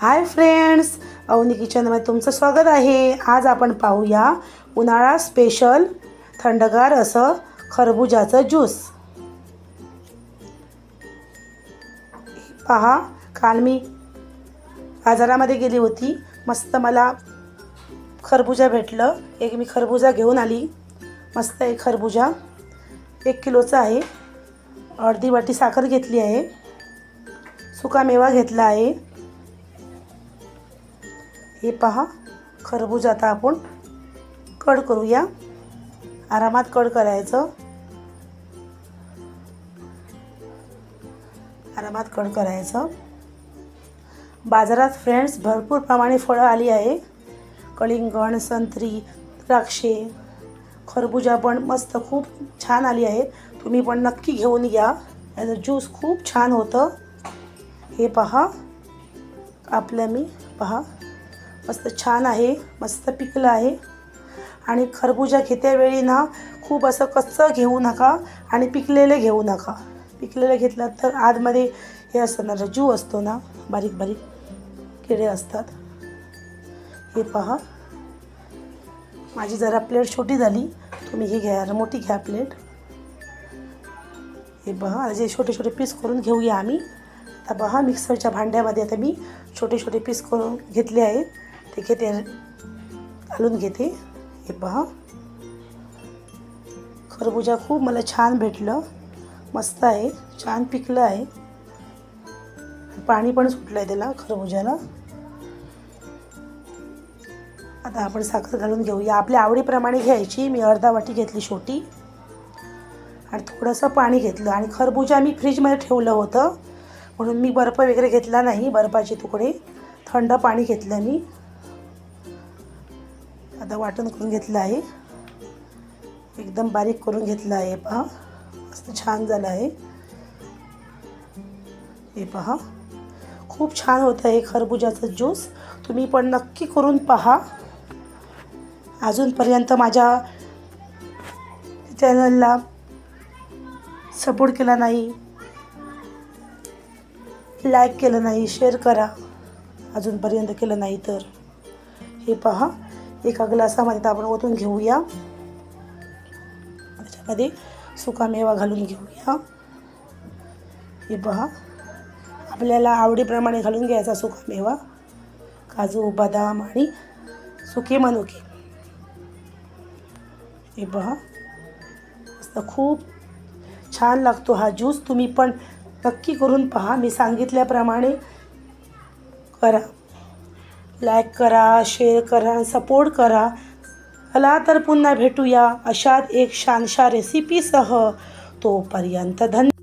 Hi friends Avni किचनमध्ये तुमचं स्वागत आहे. आज आपण पाहूया उन्हाळा स्पेशल थंडगार असं खरबुजाचं ज्यूस पहा काल मी बाजारामध्ये गेली होती. मस्त मला खरबुजा भेटलं. एक मी खरबुजा घेऊन आली. मस्त एक खरबुजा. एक किलोचा आहे. अर्धी वाटी साखर घेतली आहे. सुका मेवा घेतला आहे. हे पहा खरबूज आता आपण कड करूया. आरामात कड करायचं. आरामात कड करायचं. बाजारात फ्रेंड्स भरपूर प्रमाणे फळं आली आहे. कलिंगण संत्री द्राक्षे खरबुजा पण मस्त खूप छान आली आहे तुम्ही पण नक्की घेऊन या याचं ज्यूस खूप छान होतं. हे पहा आपलं मी पहा. मस्त छान आहे मस्त पिकलं आहे. आणि खरबुजा घेत्यावेळी ना खूप असं कच्चं घेऊ नका आणि पिकलेले घेऊ नका. पिकलेलं घेतलं तर आतमध्ये हे असतं ना रजू असतो ना बारीक बारीक किडे असतात. हे पहा. माझी जरा प्लेट छोटी झाली तुम्ही हे घ्या मोठी घ्या प्लेट. हे पहा जे छोटे छोटे पीस करून घेऊया आम्ही. आता पहा मिक्सरच्या भांड्यामध्ये आता मी छोटे छोटे पीस करून घेतले आहेत. ते घेते घालून घेते. हे पहा. खरबुजा खूप मला छान भेटलं. मस्त आहे छान पिकलं आहे. पाणी पण सुटलं आहे त्याला खरबुजाला. आता आपण साखर घालून घेऊया आपल्या आवडीप्रमाणे घ्यायची. मी अर्धा वाटी घेतली छोटी आणि थोडंसं पाणी घेतलं. आणि खरबुजा मी फ्रीजमध्ये ठेवलं होतं. म्हणून मी बर्फ वगैरे घेतला नाही बर्फाचे तुकडे. थंड पाणी घेतलं मी. आता वाटण करून घेतलं आहे. एकदम बारीक करून घेतलं आहे. पहा मस्त छान झालं आहे. हे पहा खूप छान होतं आहे खरबुजाचं ज्यूस. तुम्ही पण नक्की करून पहा. अजूनपर्यंत माझ्या चॅनलला सपोर्ट केला नाही लाईक केलं नाही शेअर करा. अजूनपर्यंत केलं नाही तर. हे पहा एका ग्लासामध्ये तर आपण ओतून घेऊया. त्याच्यामध्ये सुका मेवा घालून घेऊया. हे पहा. आपल्याला आवडीप्रमाणे घालून घ्यायचा सुका मेवा. काजू बदाम आणि सुके मनुके. हे पहा. मस्त खूप छान लागतो हा ज्यूस. तुम्ही पण नक्की करून पहा. मी सांगितल्याप्रमाणे करा. लाईक करा शेअर करा सपोर्ट करा. चला तर पुन्हा भेटूया अशात एक छानशा रेसिपीसह तोपर्यंत धन्य